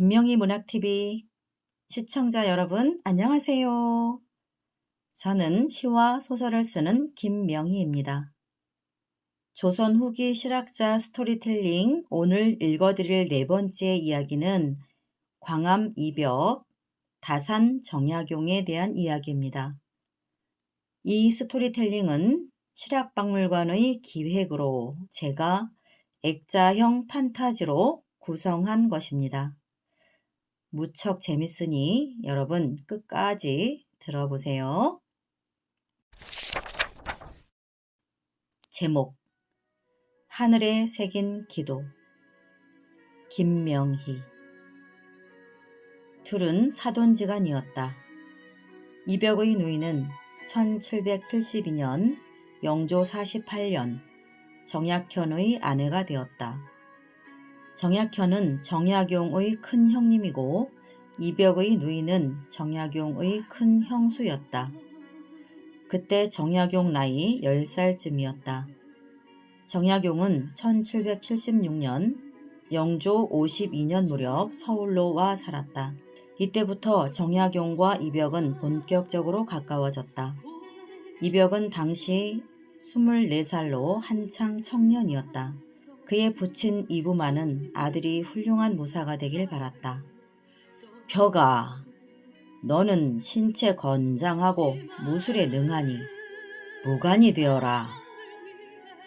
김명희 문학TV 시청자 여러분 안녕하세요. 저는 시와 소설을 쓰는 김명희입니다. 조선 후기 실학자 스토리텔링 오늘 읽어드릴 네 번째 이야기는 광암 이벽 다산 정약용에 대한 이야기입니다. 이 스토리텔링은 실학박물관의 기획으로 제가 액자형 판타지로 구성한 것입니다. 무척 재밌으니 여러분 끝까지 들어보세요. 제목 하늘에 새긴 기도 김명희 둘은 사돈지간이었다. 이벽의 누이는 1772년 영조 48년 정약현의 아내가 되었다. 정약현은 정약용의 큰 형님이고 이벽의 누이는 정약용의 큰 형수였다. 그때 정약용 나이 10살쯤이었다. 정약용은 1776년 영조 52년 무렵 서울로 와 살았다. 이때부터 정약용과 이벽은 본격적으로 가까워졌다. 이벽은 당시 24살로 한창 청년이었다. 그의 부친 이부만은 아들이 훌륭한 무사가 되길 바랐다. 벼가, 너는 신체 건장하고 무술에 능하니 무관이 되어라.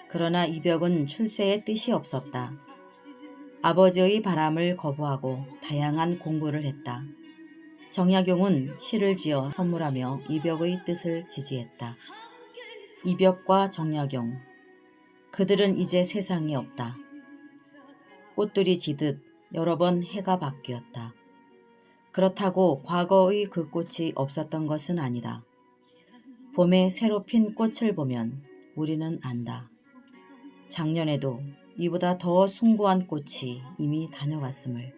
그러나 이벽은 출세의 뜻이 없었다. 아버지의 바람을 거부하고 다양한 공부를 했다. 정약용은 시를 지어 선물하며 이벽의 뜻을 지지했다. 이벽과 정약용, 그들은 이제 세상에 없다. 꽃들이 지듯 여러 번 해가 바뀌었다. 그렇다고 과거의 그 꽃이 없었던 것은 아니다. 봄에 새로 핀 꽃을 보면 우리는 안다. 작년에도 이보다 더 숭고한 꽃이 이미 다녀갔음을.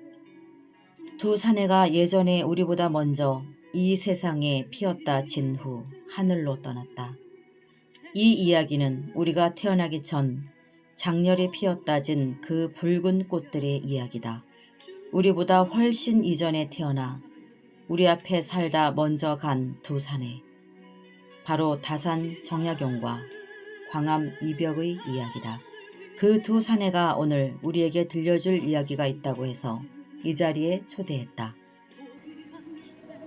두 사내가 예전에 우리보다 먼저 이 세상에 피었다 진 후 하늘로 떠났다. 이 이야기는 우리가 태어나기 전 장렬히 피었다진 그 붉은 꽃들의 이야기다. 우리보다 훨씬 이전에 태어나 우리 앞에 살다 먼저 간두 사내. 바로 다산 정약용과 광암 이벽의 이야기다. 그 두 사내가 오늘 우리에게 들려줄 이야기가 있다고 해서 이 자리에 초대했다.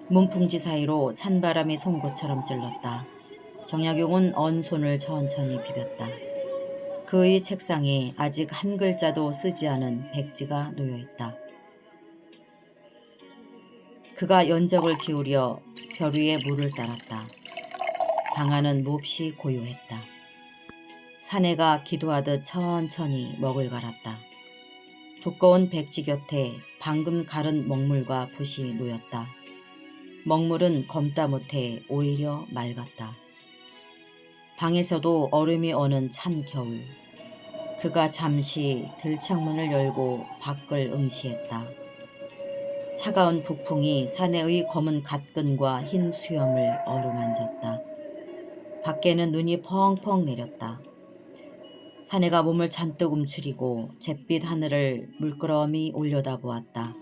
문풍지 사이로 찬바람이 송곳처럼 찔렀다. 정약용은 언 손을 천천히 비볐다. 그의 책상에 아직 한 글자도 쓰지 않은 백지가 놓여 있다. 그가 연적을 기울여 별 위에 물을 따랐다. 방 안은 몹시 고요했다. 사내가 기도하듯 천천히 먹을 갈았다. 두꺼운 백지 곁에 방금 갈은 먹물과 붓이 놓였다. 먹물은 검다 못해 오히려 맑았다. 방에서도 얼음이 어는 찬 겨울. 그가 잠시 들창문을 열고 밖을 응시했다. 차가운 북풍이 사내의 검은 갓근과 흰 수염을 어루만졌다. 밖에는 눈이 펑펑 내렸다. 사내가 몸을 잔뜩 움츠리고 잿빛 하늘을 물끄러미 올려다보았다.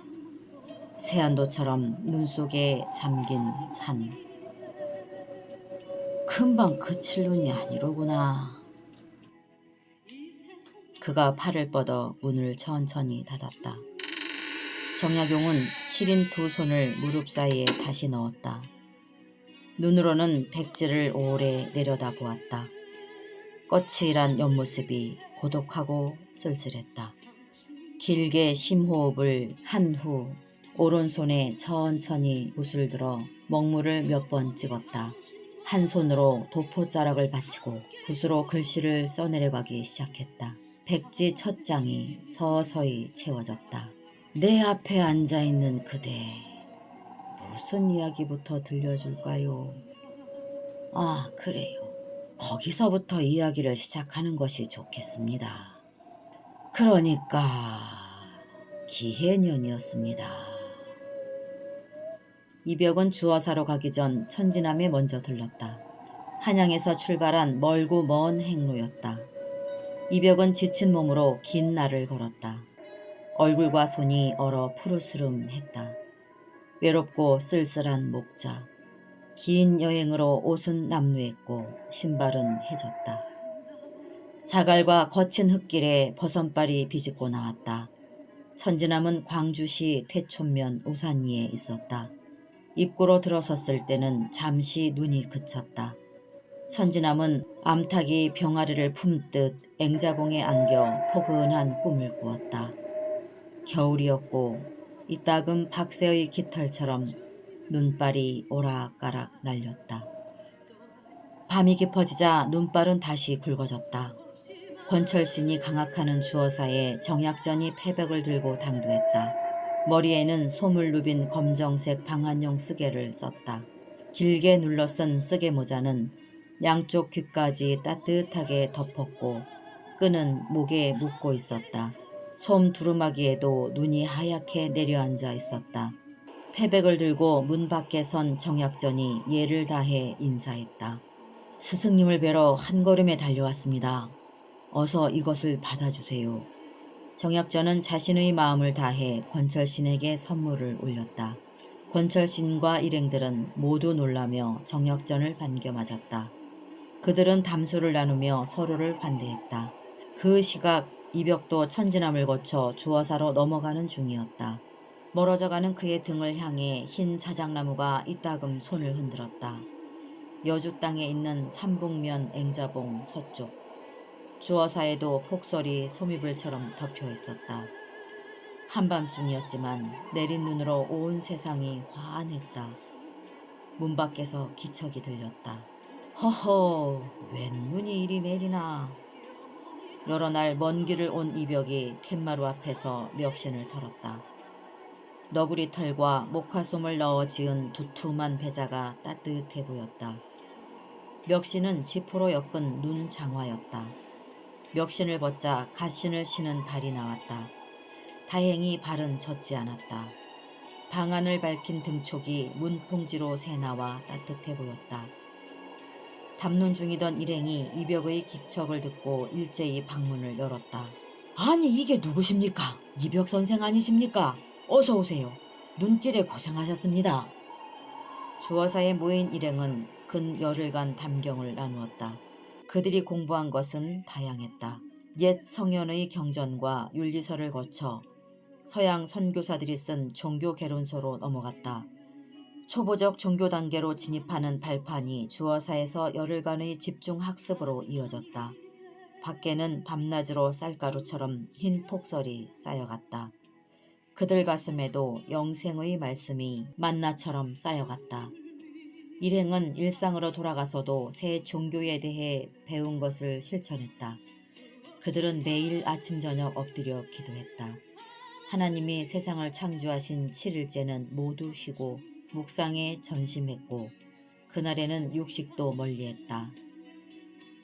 새안도처럼 눈 속에 잠긴 산. 금방 그칠 눈이 아니로구나. 그가 팔을 뻗어 문을 천천히 닫았다. 정약용은 시린 두 손을 무릎 사이에 다시 넣었다. 눈으로는 백지를 오래 내려다 보았다. 거칠한 옆모습이 고독하고 쓸쓸했다. 길게 심호흡을 한 후 오른손에 천천히 붓을 들어 먹물을 몇 번 찍었다. 한 손으로 도포자락을 받치고 붓으로 글씨를 써내려가기 시작했다. 백지 첫 장이 서서히 채워졌다. 내 앞에 앉아있는 그대, 무슨 이야기부터 들려줄까요? 아, 그래요. 거기서부터 이야기를 시작하는 것이 좋겠습니다. 그러니까, 기해년이었습니다. 이벽은 주어사로 가기 전 천진함에 먼저 들렀다. 한양에서 출발한 멀고 먼 행로였다. 이벽은 지친 몸으로 긴 날을 걸었다. 얼굴과 손이 얼어 푸르스름했다. 외롭고 쓸쓸한 목자. 긴 여행으로 옷은 남루했고 신발은 해졌다. 자갈과 거친 흙길에 버선발이 비집고 나왔다. 천지남은 광주시 퇴촌면 우산 위에 있었다. 입구로 들어섰을 때는 잠시 눈이 그쳤다. 천지남은 암탉이 병아리를 품듯 앵자봉에 안겨 포근한 꿈을 꾸었다. 겨울이었고 이따금 박새의 깃털처럼 눈발이 오락가락 날렸다. 밤이 깊어지자 눈발은 다시 굵어졌다. 권철신이 강악하는 주어사에 정약전이 패백을 들고 당도했다. 머리에는 솜을 누빈 검정색 방한용 쓰개를 썼다. 길게 눌러쓴 쓰개 모자는 양쪽 귀까지 따뜻하게 덮었고 끈은 목에 묶고 있었다. 솜 두루마기에도 눈이 하얗게 내려앉아 있었다. 패백을 들고 문 밖에 선 정약전이 예를 다해 인사했다. 스승님을 뵈러 한 걸음에 달려왔습니다. 어서 이것을 받아주세요. 정약전은 자신의 마음을 다해 권철신에게 선물을 올렸다. 권철신과 일행들은 모두 놀라며 정약전을 반겨 맞았다. 그들은 담소를 나누며 서로를 반대했다. 그 시각 이벽도 천지남을 거쳐 주어사로 넘어가는 중이었다. 멀어져가는 그의 등을 향해 흰 자작나무가 이따금 손을 흔들었다. 여주 땅에 있는 삼북면 앵자봉 서쪽. 주어사에도 폭설이 소미불처럼 덮여 있었다. 한밤중이었지만 내린 눈으로 온 세상이 환했다. 문 밖에서 기척이 들렸다. 허허, 웬 눈이 이리 내리나. 여러 날 먼 길을 온 이벽이 툇마루 앞에서 멱신을 털었다. 너구리 털과 목화솜을 넣어 지은 두툼한 배자가 따뜻해 보였다. 멱신은 지포로 엮은 눈 장화였다. 멱신을 벗자 갓신을 신은 발이 나왔다. 다행히 발은 젖지 않았다. 방안을 밝힌 등촉이 문풍지로 새나와 따뜻해 보였다. 담론 중이던 일행이 이벽의 기척을 듣고 일제히 방문을 열었다. 아니 이게 누구십니까? 이벽 선생 아니십니까? 어서 오세요. 눈길에 고생하셨습니다. 주어사에 모인 일행은 근 열흘간 담경을 나누었다. 그들이 공부한 것은 다양했다. 옛 성현의 경전과 윤리서를 거쳐 서양 선교사들이 쓴 종교 개론서로 넘어갔다. 초보적 종교 단계로 진입하는 발판이 주어사에서 열흘간의 집중 학습으로 이어졌다. 밖에는 밤낮으로 쌀가루처럼 흰 폭설이 쌓여갔다. 그들 가슴에도 영생의 말씀이 만나처럼 쌓여갔다. 일행은 일상으로 돌아가서도 새 종교에 대해 배운 것을 실천했다. 그들은 매일 아침 저녁 엎드려 기도했다. 하나님이 세상을 창조하신 7일째는 모두 쉬고 묵상에 전심했고 그날에는 육식도 멀리했다.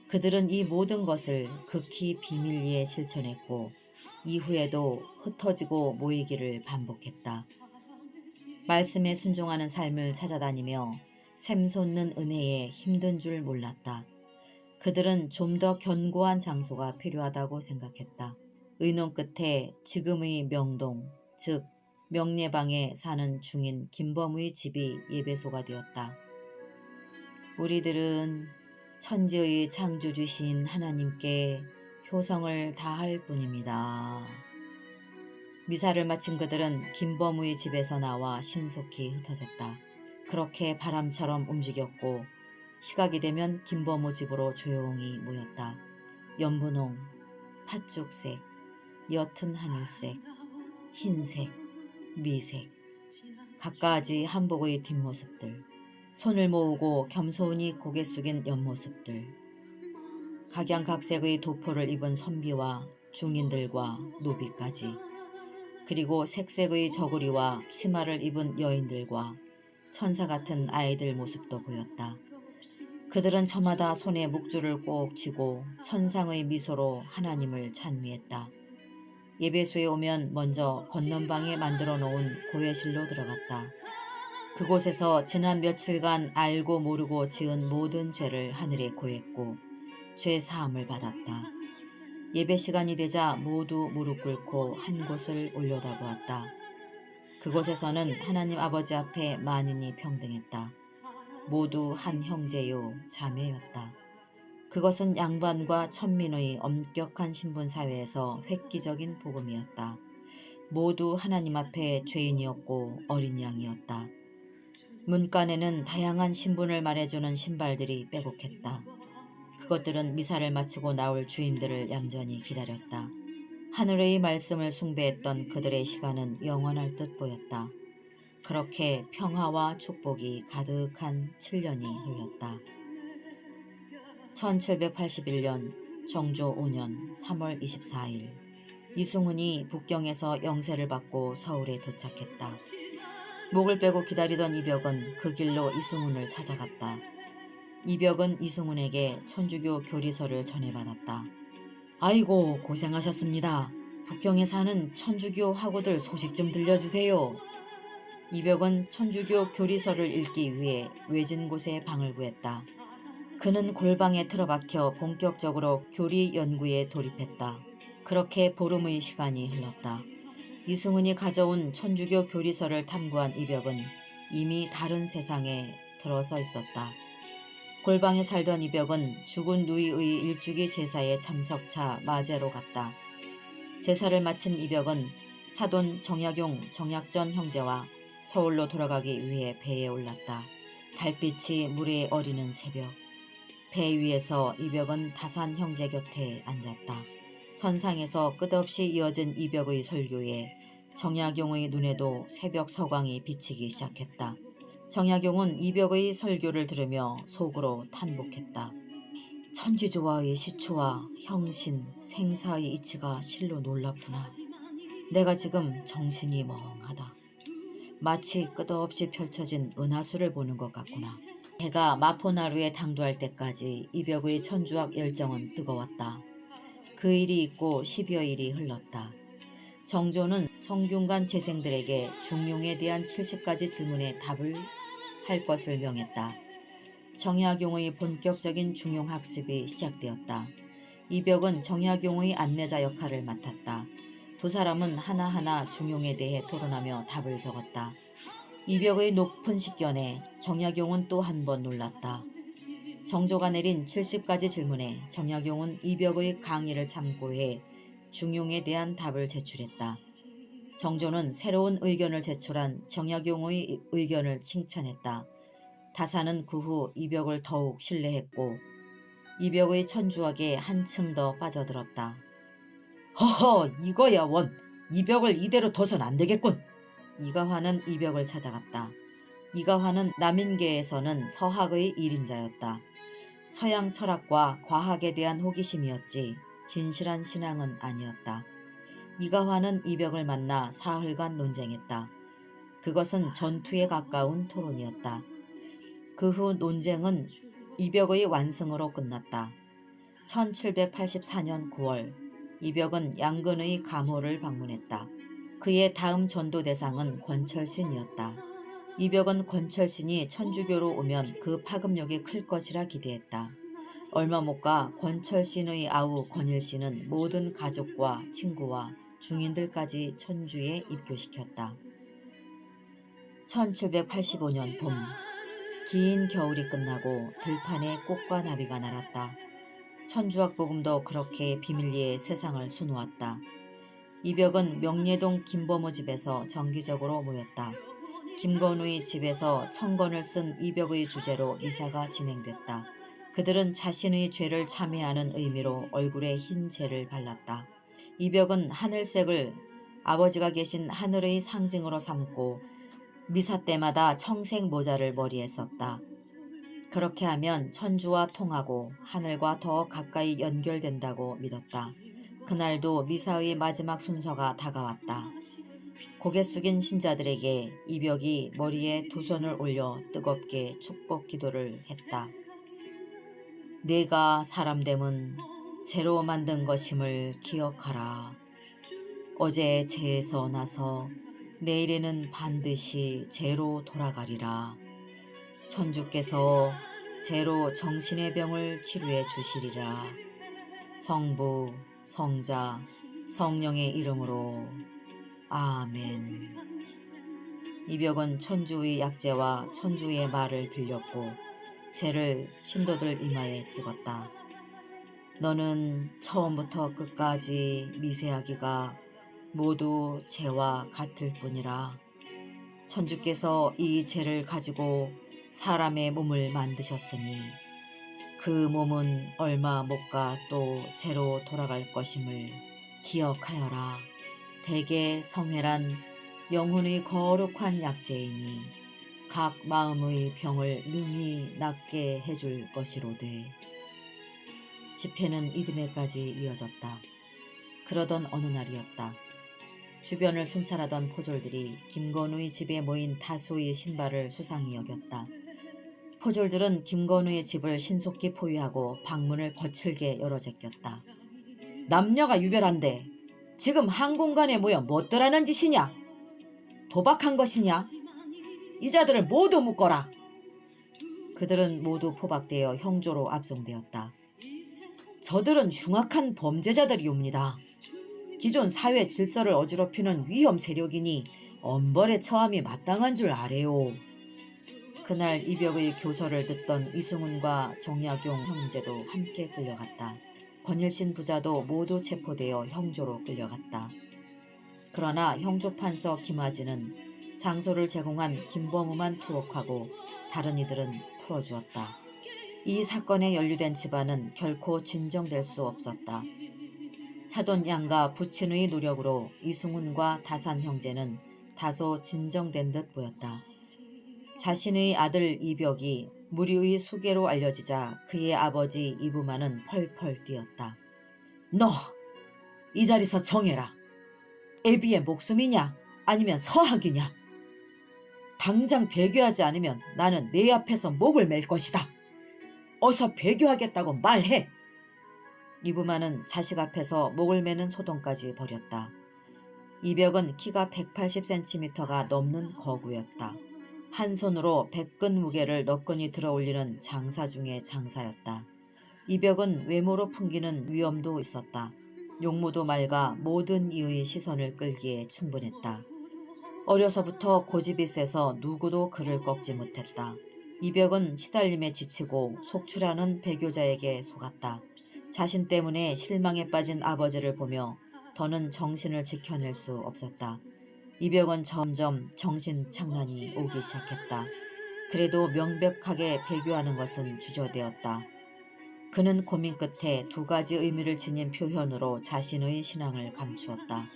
그들은 이 모든 것을 극히 비밀리에 실천했고 이후에도 흩어지고 모이기를 반복했다. 말씀에 순종하는 삶을 찾아다니며 샘솟는 은혜에 힘든 줄 몰랐다. 그들은 좀 더 견고한 장소가 필요하다고 생각했다. 의논 끝에 지금의 명동, 즉 명례방에 사는 중인 김범의 집이 예배소가 되었다. 우리들은 천지의 창조주신 하나님께 효성을 다할 뿐입니다. 미사를 마친 그들은 김범의 집에서 나와 신속히 흩어졌다. 그렇게 바람처럼 움직였고 시각이 되면 김범우 집으로 조용히 모였다. 연분홍, 팥죽색, 옅은 하늘색, 흰색, 미색, 갖가지 한복의 뒷모습들, 손을 모으고 겸손히 고개 숙인 옆모습들, 각양각색의 도포를 입은 선비와 중인들과 노비까지, 그리고 색색의 저고리와 치마를 입은 여인들과 천사 같은 아이들 모습도 보였다. 그들은 저마다 손에 묵주를 꼭 쥐고 천상의 미소로 하나님을 찬미했다. 예배소에 오면 먼저 건넌방에 만들어 놓은 고해실로 들어갔다. 그곳에서 지난 며칠간 알고 모르고 지은 모든 죄를 하늘에 고했고 죄 사함을 받았다. 예배 시간이 되자 모두 무릎 꿇고 한 곳을 올려다보았다. 그곳에서는 하나님 아버지 앞에 만인이 평등했다. 모두 한 형제요 자매였다. 그것은 양반과 천민의 엄격한 신분 사회에서 획기적인 복음이었다. 모두 하나님 앞에 죄인이었고 어린 양이었다. 문간에는 다양한 신분을 말해주는 신발들이 빼곡했다. 그것들은 미사를 마치고 나올 주인들을 얌전히 기다렸다. 하늘의 말씀을 숭배했던 그들의 시간은 영원할 듯 보였다. 그렇게 평화와 축복이 가득한 7년이 흘렀다. 1781년 정조 5년 3월 24일 이승훈이 북경에서 영세를 받고 서울에 도착했다. 목을 빼고 기다리던 이벽은 그 길로 이승훈을 찾아갔다. 이벽은 이승훈에게 천주교 교리서를 전해받았다. 아이고 고생하셨습니다. 북경에 사는 천주교 학우들 소식 좀 들려주세요. 이벽은 천주교 교리서를 읽기 위해 외진 곳에 방을 구했다. 그는 골방에 틀어박혀 본격적으로 교리 연구에 돌입했다. 그렇게 보름의 시간이 흘렀다. 이승훈이 가져온 천주교 교리서를 탐구한 이벽은 이미 다른 세상에 들어서 있었다. 골방에 살던 이벽은 죽은 누이의 일주기 제사에 참석차 마제로 갔다. 제사를 마친 이벽은 사돈 정약용 정약전 형제와 서울로 돌아가기 위해 배에 올랐다. 달빛이 물에 어리는 새벽. 배 위에서 이벽은 다산 형제 곁에 앉았다. 선상에서 끝없이 이어진 이벽의 설교에 정약용의 눈에도 새벽 서광이 비치기 시작했다. 정약용은 이벽의 설교를 들으며 속으로 탄복했다. 천지조화의 시초와 형신, 생사의 이치가 실로 놀랍구나. 내가 지금 정신이 멍하다. 마치 끝없이 펼쳐진 은하수를 보는 것 같구나. 해가 마포나루에 당도할 때까지 이벽의 천주학 열정은 뜨거웠다. 그 일이 있고 10여 일이 흘렀다. 정조는 성균관 재생들에게 중용에 대한 70가지 질문에 답을 할 것을 명했다. 정약용의 본격적인 중용학습이 시작되었다. 이벽은 정약용의 안내자 역할을 맡았다. 두 사람은 하나하나 중용에 대해 토론하며 답을 적었다. 이벽의 높은 식견에 정약용은 또 한 번 놀랐다. 정조가 내린 70가지 질문에 정약용은 이벽의 강의를 참고해 중용에 대한 답을 제출했다. 정조는 새로운 의견을 제출한 정약용의 의견을 칭찬했다. 다사는 그 후 이벽을 더욱 신뢰했고 이벽의 천주학에 한층 더 빠져들었다. 허허 이거야 원 이벽을 이대로 둬선 안 되겠군. 이가화는 이벽을 찾아갔다. 이가화는 남인계에서는 서학의 일인자였다. 서양 철학과 과학에 대한 호기심이었지 진실한 신앙은 아니었다. 이가화는 이벽을 만나 사흘간 논쟁했다. 그것은 전투에 가까운 토론이었다. 그 후 논쟁은 이벽의 완승으로 끝났다. 1784년 9월 이벽은 양근의 감호를 방문했다. 그의 다음 전도 대상은 권철신이었다. 이벽은 권철신이 천주교로 오면 그 파급력이 클 것이라 기대했다. 얼마 못 가 권철신의 아우 권일신은 모든 가족과 친구와 중인들까지 천주에 입교시켰다. 1785년 봄, 긴 겨울이 끝나고 들판에 꽃과 나비가 날았다. 천주학 복음도 그렇게 비밀리에 세상을 수놓았다. 이벽은 명례동 김범우 집에서 정기적으로 모였다. 김건우의 집에서 천건을 쓴 이벽의 주제로 미사가 진행됐다. 그들은 자신의 죄를 참회하는 의미로 얼굴에 흰 재를 발랐다. 이 벽은 하늘색을 아버지가 계신 하늘의 상징으로 삼고 미사 때마다 청색 모자를 머리에 썼다. 그렇게 하면 천주와 통하고 하늘과 더 가까이 연결된다고 믿었다. 그날도 미사의 마지막 순서가 다가왔다. 고개 숙인 신자들에게 이벽이 머리에 두 손을 올려 뜨겁게 축복 기도를 했다. 내가 사람 됨은 새로 만든 것임을 기억하라. 어제 죄에서 나서 내일에는 반드시 죄로 돌아가리라. 천주께서 죄로 정신의 병을 치료해 주시리라. 성부, 성자, 성령의 이름으로 아멘. 이벽은 천주의 약재와 천주의 말을 빌렸고 죄를 신도들 이마에 찍었다. 너는 처음부터 끝까지 미세하기가 모두 죄와 같을 뿐이라. 천주께서 이 죄를 가지고 사람의 몸을 만드셨으니 그 몸은 얼마 못 가 또 죄로 돌아갈 것임을 기억하여라. 대개 성회란 영혼의 거룩한 약재이니 각 마음의 병을 능히 낫게 해줄 것이로되 집회는 이듬해까지 이어졌다. 그러던 어느 날이었다. 주변을 순찰하던 포졸들이 김건우의 집에 모인 다수의 신발을 수상히 여겼다. 포졸들은 김건우의 집을 신속히 포위하고 방문을 거칠게 열어 제꼈다. 남녀가 유별한데 지금 한 공간에 모여 못더라는 짓이냐? 도박한 것이냐? 이자들을 모두 묶어라. 그들은 모두 포박되어 형조로 압송되었다. 저들은 흉악한 범죄자들이옵니다. 기존 사회 질서를 어지럽히는 위험 세력이니 엄벌에 처함이 마땅한 줄 아래요. 그날 이벽의 교서를 듣던 이승훈과 정약용 형제도 함께 끌려갔다. 권일신 부자도 모두 체포되어 형조로 끌려갔다. 그러나 형조 판서 김아지는 장소를 제공한 김범우만 투옥하고 다른 이들은 풀어주었다. 이 사건에 연루된 집안은 결코 진정될 수 없었다. 사돈 양과 부친의 노력으로 이승훈과 다산 형제는 다소 진정된 듯 보였다. 자신의 아들 이벽이 무리의 수계로 알려지자 그의 아버지 이부만은 펄펄 뛰었다. 너! 이 자리서 정해라. 애비의 목숨이냐? 아니면 서학이냐? 당장 배교하지 않으면 나는 내 앞에서 목을 맬 것이다. 어서 배교하겠다고 말해! 이부만은 자식 앞에서 목을 매는 소동까지 벌였다. 이벽은 키가 180cm가 넘는 거구였다. 한 손으로 백근 무게를 너끈히 들어 올리는 장사 중의 장사였다. 이벽은 외모로 풍기는 위엄도 있었다. 용모도 맑아 모든 이의 시선을 끌기에 충분했다. 어려서부터 고집이 세서 누구도 그를 꺾지 못했다. 이벽은 시달림에 지치고 속출하는 배교자에게 속았다. 자신 때문에 실망에 빠진 아버지를 보며 더는 정신을 지켜낼 수 없었다. 이벽은 점점 정신 착란이 오기 시작했다. 그래도 명백하게 배교하는 것은 주저되었다. 그는 고민 끝에 두 가지 의미를 지닌 표현으로 자신의 신앙을 감추었다.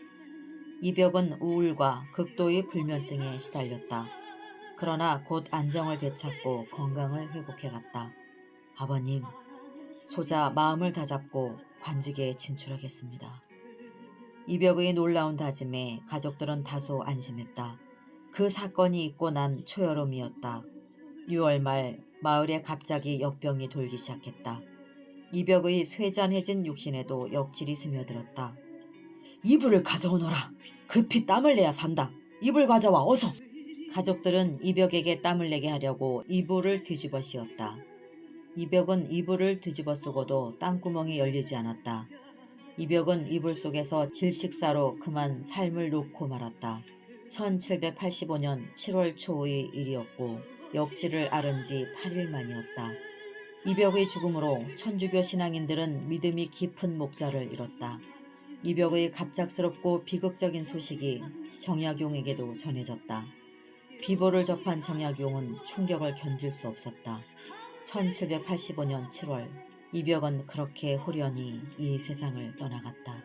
이벽은 우울과 극도의 불면증에 시달렸다. 그러나 곧 안정을 되찾고 건강을 회복해갔다. 아버님, 소자 마음을 다잡고 관직에 진출하겠습니다. 이벽의 놀라운 다짐에 가족들은 다소 안심했다. 그 사건이 있고 난 초여름이었다. 6월 말 마을에 갑자기 역병이 돌기 시작했다. 이벽의 쇠잔해진 육신에도 역질이 스며들었다. 이불을 가져오너라. 급히 땀을 내야 산다. 이불 가져와 어서. 가족들은 이벽에게 땀을 내게 하려고 이불을 뒤집어 씌웠다. 이벽은 이불을 뒤집어 쓰고도 땅구멍이 열리지 않았다. 이벽은 이불 속에서 질식사로 그만 삶을 놓고 말았다. 1785년 7월 초의 일이었고 역시를 앓은 지 8일 만이었다. 이벽의 죽음으로 천주교 신앙인들은 믿음이 깊은 목자를 잃었다. 이벽의 갑작스럽고 비극적인 소식이 정약용에게도 전해졌다. 비보를 접한 정약용은 충격을 견딜 수 없었다. 1785년 7월 이벽은 그렇게 호련히 이 세상을 떠나갔다.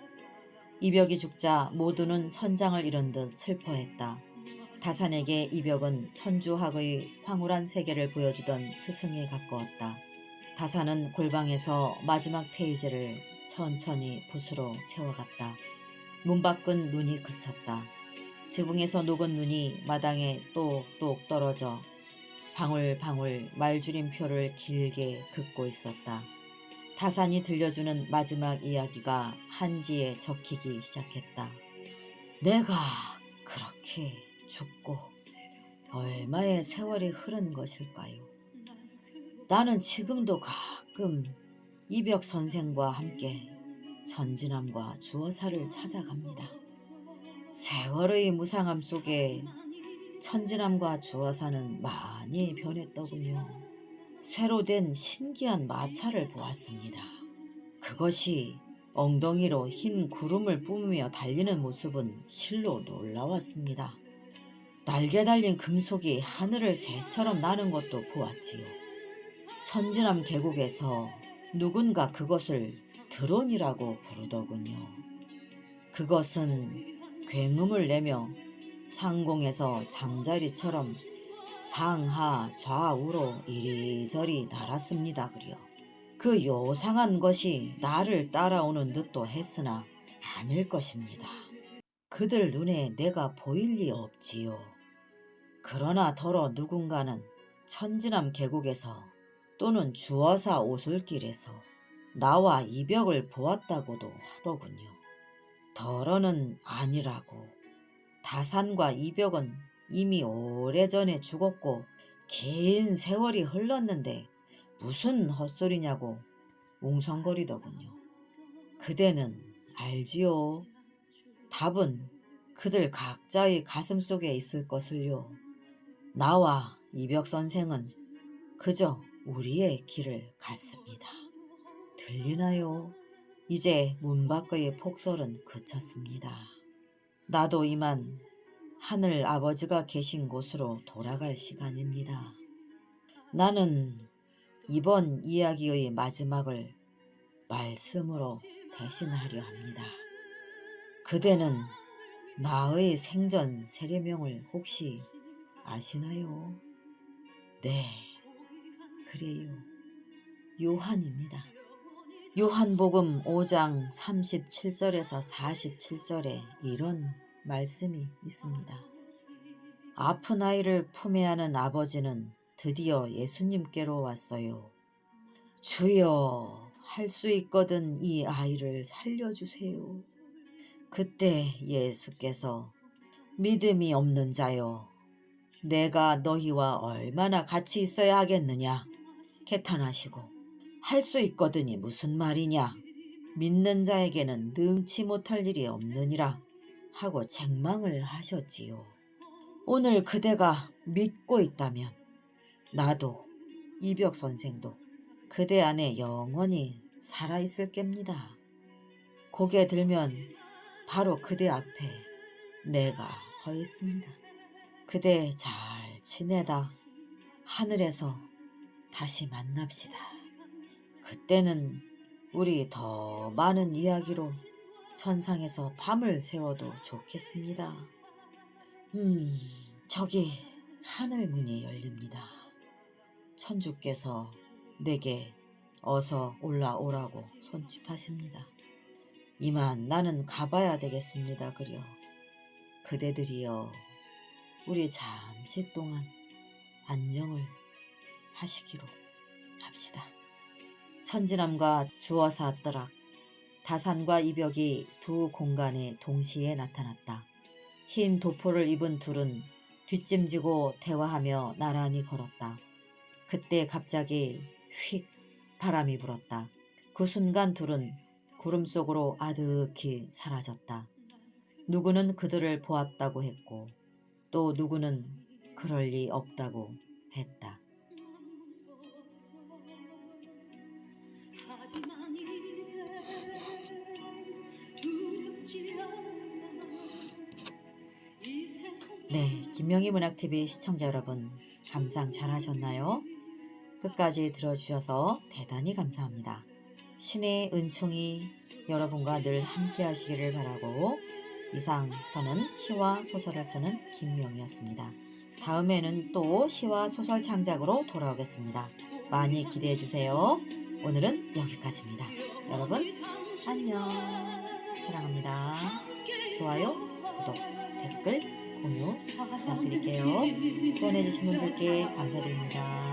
이벽이 죽자 모두는 선장을 잃은 듯 슬퍼했다. 다산에게 이벽은 천주학의 황홀한 세계를 보여주던 스승에 가까웠다. 다산은 골방에서 마지막 페이지를 천천히 붓으로 채워갔다. 문 밖은 눈이 그쳤다. 지붕에서 녹은 눈이 마당에 똑똑 떨어져 방울방울 말줄임표를 길게 긋고 있었다. 다산이 들려주는 마지막 이야기가 한지에 적히기 시작했다. 내가 그렇게 죽고 얼마의 세월이 흐른 것일까요? 나는 지금도 가끔 이벽 선생과 함께 천진함과 주어사를 찾아갑니다. 세월의 무상함 속에 천진함과 주어사는 많이 변했더군요. 새로 된 신기한 마차를 보았습니다. 그것이 엉덩이로 흰 구름을 뿜으며 달리는 모습은 실로 놀라웠습니다. 날개 달린 금속이 하늘을 새처럼 나는 것도 보았지요. 천진함 계곡에서 누군가 그것을 드론이라고 부르더군요. 그것은 굉음을 내며 상공에서 잠자리처럼 상하 좌우로 이리저리 날았습니다. 그려. 그 요상한 것이 나를 따라오는 듯도 했으나 아닐 것입니다. 그들 눈에 내가 보일 리 없지요. 그러나 더러 누군가는 천진함 계곡에서 또는 주어사 오솔길에서 나와 이벽을 보았다고도 하더군요. 더러는 아니라고. 다산과 이벽은 이미 오래전에 죽었고 긴 세월이 흘렀는데 무슨 헛소리냐고 웅성거리더군요. 그대는 알지요. 답은 그들 각자의 가슴 속에 있을 것을요. 나와 이벽 선생은 그저 우리의 길을 갔습니다. 들리나요? 이제 문 밖의 폭설은 그쳤습니다. 나도 이만 하늘 아버지가 계신 곳으로 돌아갈 시간입니다. 나는 이번 이야기의 마지막을 말씀으로 대신하려 합니다. 그대는 나의 생전 세례명을 혹시 아시나요? 네, 그래요. 요한입니다. 요한복음 5장 37절에서 47절에 이런 말씀이 있습니다. 아픈 아이를 품에 안은 아버지는 드디어 예수님께로 왔어요. 주여, 할 수 있거든 이 아이를 살려주세요. 그때 예수께서 믿음이 없는 자여, 내가 너희와 얼마나 같이 있어야 하겠느냐? 개탄하시고, 할 수 있거든이 무슨 말이냐? 믿는 자에게는 능치 못할 일이 없느니라 하고 책망을 하셨지요. 오늘 그대가 믿고 있다면 나도 이벽 선생도 그대 안에 영원히 살아있을 겁니다. 고개 들면 바로 그대 앞에 내가 서 있습니다. 그대 잘 지내다 하늘에서 다시 만납시다. 그때는 우리 더 많은 이야기로 천상에서 밤을 새워도 좋겠습니다. 음, 저기 하늘 문이 열립니다. 천주께서 내게 어서 올라오라고 손짓하십니다. 이만 나는 가봐야 되겠습니다. 그려 그대들이여 우리 잠시 동안 안녕을 하시기로 합시다. 천진함과 주어사 떠락 다산과 이벽이 두 공간에 동시에 나타났다. 흰 도포를 입은 둘은 뒷짐지고 대화하며 나란히 걸었다. 그때 갑자기 휙 바람이 불었다. 그 순간 둘은 구름 속으로 아득히 사라졌다. 누구는 그들을 보았다고 했고 또 누구는 그럴 리 없다고 했다. 명희 문학TV 시청자 여러분, 감상 잘 하셨나요? 끝까지 들어주셔서 대단히 감사합니다. 신의 은총이 여러분과 늘 함께 하시기를 바라고, 이상 저는 시와 소설을 쓰는 김명희였습니다. 다음에는 또 시와 소설 창작으로 돌아오겠습니다. 많이 기대해 주세요. 오늘은 여기까지입니다. 여러분, 안녕. 사랑합니다. 좋아요, 구독, 댓글, 공유 부탁드릴게요. 후원해주신 분들께 감사드립니다.